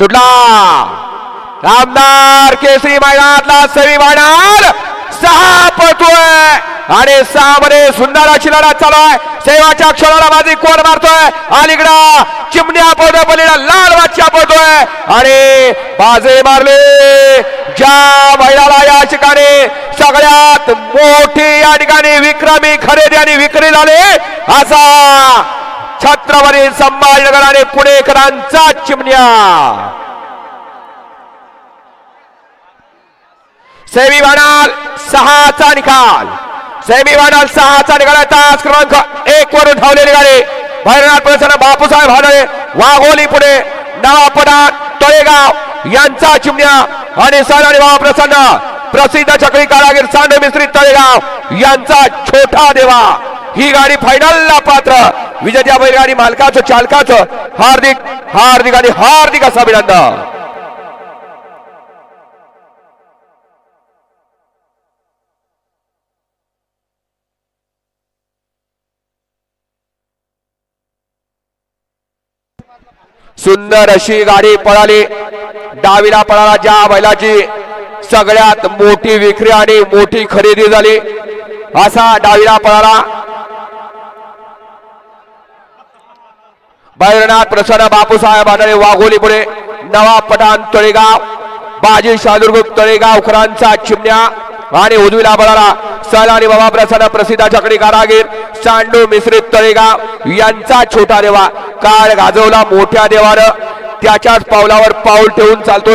सुटला. रामदार केसरी मैदानातला सवी वाणार सहा पळतोय. आणि सहा मध्ये सुंदर अशी लढत चालू आहे. सेवाच्या क्षणाला माझी कोण मारतोय? अलीकडं चिमण्या पडतोय पलीकडे लाल वाच्या पडतोय आणि बाजे मारले. ज्या महिलाला या ठिकाणी सगळ्यात मोठी या ठिकाणी विक्रमी खरेदी आणि विक्री झाली. असा छत्रपती संभाजीनगर आणि पुणेकरांचा चिमण्या. सेमी म्हणाल सहाचा निकाल. सेमी म्हणाल सहाचा निकाल तास क्रमांक एक वरून धावले निघाले. भैरनाथ प्रसन्न बापूसाहेब हाडळे वाघोली पुणे नवापडा तळेगाव यांचा चिमण्या. आणि सर आणि बाबा प्रसन्न प्रसिद्ध चक्री कारागीर सांड मिस्त्री तळेगाव यांचा छोटा देवा. ही गाडी फायनलला पात्र विजेत्या बैलगाडी मालकाचं चालकाचं. हार्दिक हार्दिक आणि हार्दिक असं अभिनंदन. सुंदर अशी गाडी पळाली. डावीला पळाला ज्या बैलाची. सगळ्यात मोठी विक्री आणि मोठी खरेदी झाली. असा डावीला पळाला. बैरनाथ प्रसन्न बापूसाहेब आढळे वाघोली पुढे नवा पठाण तळेगाव बाजी शादुर्ग तळेगावकरांचा चिमण्या आणि उजवीला बळाला सलानी बाबा प्रसन्न प्रसिद्ध चकडी कारागीर सांडू मिश्रित तळेगाव यांचा छोटा देवा काळ गाजवला मोठ्या देवानं त्याच्याच पावलावर पाऊल ठेवून चालतोय.